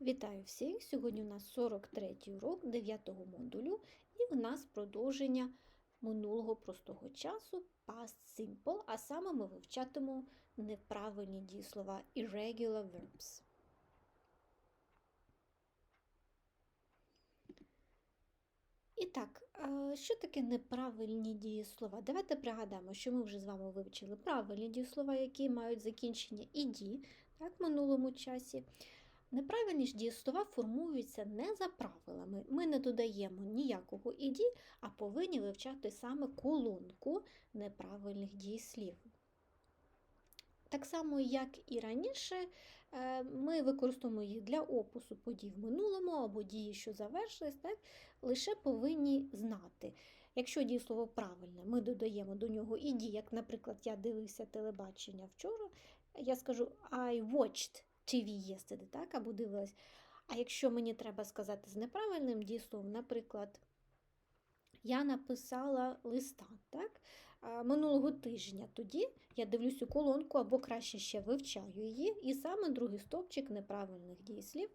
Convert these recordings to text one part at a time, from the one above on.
Вітаю всіх! Сьогодні у нас 43 урок 9-го модулю, і в нас продовження минулого простого часу past simple, а саме ми вивчатимемо неправильні дієслова irregular verbs. І так, е, що таке неправильні дієслова? Давайте пригадаємо, що ми вже з вами вивчили правильні дієслова, які мають закінчення «іді» так, в минулому часі. Неправильні ж дієслова формуються не за правилами. Ми не додаємо ніякого «іді», а повинні вивчати саме колонку неправильних дієслів. Так само, як і раніше, е, ми використовуємо їх для опису подій в минулому або дії, що завершились, так, лише повинні знати. Якщо дієслово правильне, ми додаємо до нього і дії, як, наприклад, я дивився телебачення вчора, я скажу I watched TV yesterday, так, або дивилась. А якщо мені треба сказати з неправильним дієсловом, наприклад, я написала листа так, минулого тижня, тоді я дивлюсь у колонку або краще ще вивчаю її, і саме другий стовпчик неправильних дієслів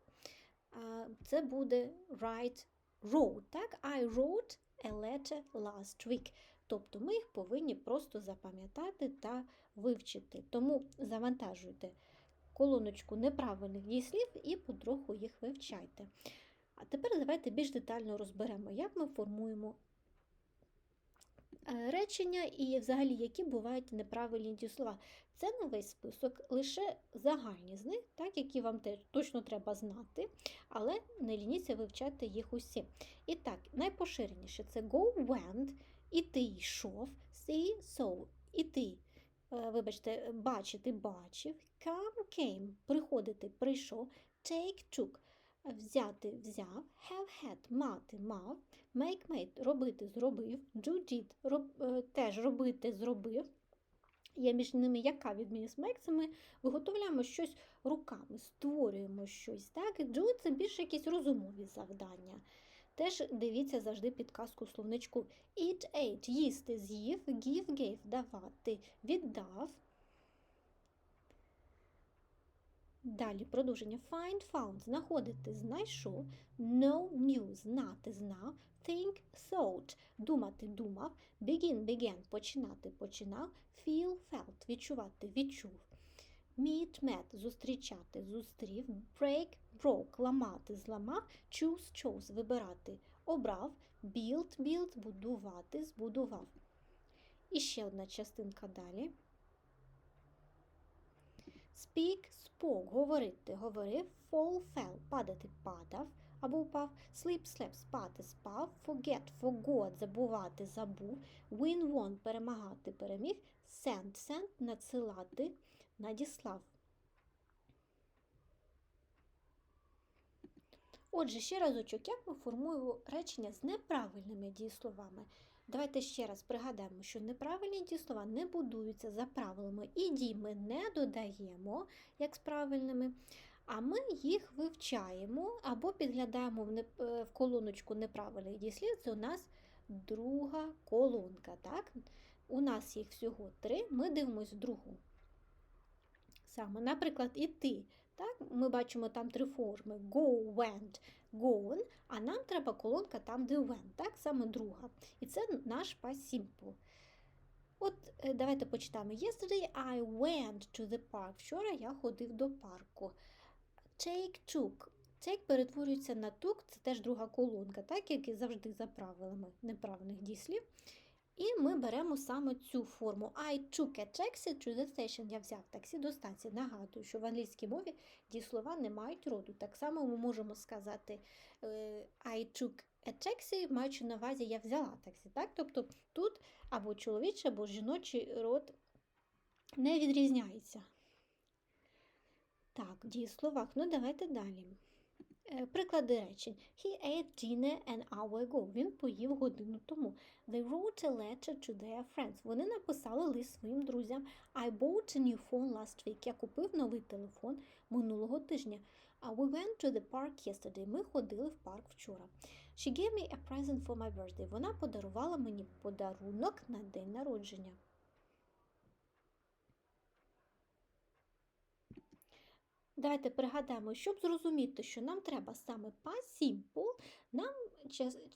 це буде write wrote. Так? I wrote a letter last week. Тобто ми їх повинні просто запам'ятати та вивчити. Тому завантажуйте колоночку неправильних дієслів і потроху їх вивчайте. А тепер давайте більш детально розберемо, як ми формуємо е, речення і взагалі, які бувають неправильні дієслова. Це не весь список, лише загальні з них, так, які вам теж точно треба знати, але не лініться вивчати їх усі. І так, найпоширеніше це go, went, іти йшов, see, іти. Е, вибачте, бачити, бачив, come, came, приходити, прийшов, take, took, взяти, взяв, have, had, мати, мав, make, made, робити, зробив, do, did, роб, е, теж робити, зробив. Є між ними яка відмінність make, це ми виготовляємо щось руками, створюємо щось. Так? Do – це більше якісь розумові завдання. Теж дивіться завжди підказку словничку. Eat, ate, їсти, з'їв, give, gave, давати, віддав. Далі продовження. Find, found, знаходити, знайшов, know, knew, знати, знав, think, thought, думати, думав, begin, began, починати, починав, feel, felt, відчувати, відчув. Meet, met, зустрічати, зустрів, break, broke, ламати, зламав, choose, chose, вибирати, обрав, build, build, будувати, збудував. І ще одна частинка далі. Speak, spoke, говорити, говорив, fall, fell, падати, падав. Або впав, sleep, slept, спати, спав, forget, forgot, забувати, забув, win, won, перемагати, переміг, send, sent, надсилати, надіслав. Отже, ще разочок, як ми формуємо речення з неправильними дієсловами. Давайте ще раз пригадаємо, що неправильні дієслова не будуються за правилами, і дій ми не додаємо, як з правильними, а ми їх вивчаємо або підглядаємо в, в колоночку неправильних дієслів. Це у нас друга колонка. Так? У нас їх всього три, ми дивимося другу. Саме, наприклад, іти. Так? Ми бачимо там три форми: go, went, gone, а нам треба колонка там, де went, так? саме друга. І це наш past. От е, давайте почитаємо. Yesterday I went to the park. Вчора я ходив до парку. Take, took. Take перетворюється на took, це теж друга колонка, так як і завжди за правилами неправильних дієслів. І ми беремо саме цю форму. I took a taxi to the station. Я взяв таксі до станції. Нагадую, що в англійській мові дієслова не мають роду. Так само ми можемо сказати е, I took a taxi, маючи на увазі я взяла таксі. Так? Тобто тут або чоловічий, або жіночий род не відрізняється. Так, в дієсловах. Ну, давайте далі. Е, приклади речень. He ate dinner an hour ago. Він поїв годину тому. They wrote a letter to their friends. Вони написали лист своїм друзям. I bought a new phone last week. Я купив новий телефон минулого тижня. We went to the park yesterday. Ми ходили в парк вчора. She gave me a present for my birthday. Вона подарувала мені подарунок на день народження. Давайте пригадаємо, щоб зрозуміти, що нам треба саме past simple, нам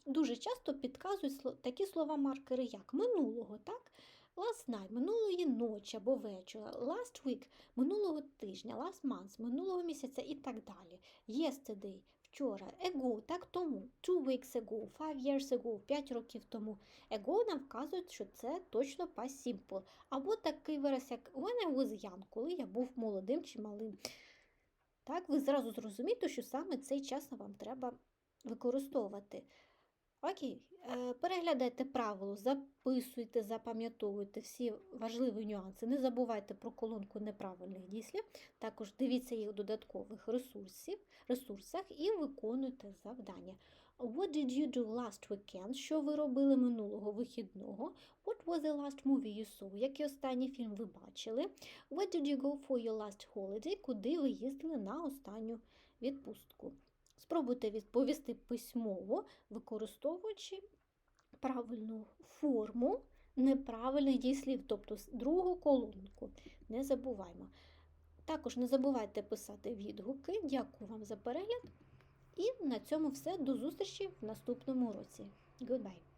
дуже часто підказують такі слова-маркери, як минулого, так? Last night, минулої ночі або вечора, last week, минулого тижня, last month, минулого місяця і так далі. Yesterday, вчора, ago, так тому, two weeks ago, five years ago, 5 років тому. Ago нам вказують, що це точно past simple. Або такий вираз, як when I was young, коли я був молодим чи малим. Так, ви зразу зрозумієте, що саме цей час вам треба використовувати. Окей, е, переглядайте правило, записуйте, запам'ятовуйте всі важливі нюанси. Не забувайте про колонку неправильних дієслів. Також дивіться їх в додаткових ресурсів, ресурсах і виконуйте завдання. What did you do last weekend? Що ви робили минулого вихідного? What was the last movie you saw? Який останній фільм ви бачили? Where did you go for your last holiday? Куди ви їздили на останню відпустку? Спробуйте відповісти письмово, використовуючи правильну форму неправильних дієслів, тобто другу колонку. Не забуваємо. Також не забувайте писати відгуки. Дякую вам за перегляд. І на цьому все. До зустрічі в наступному році. Goodbye!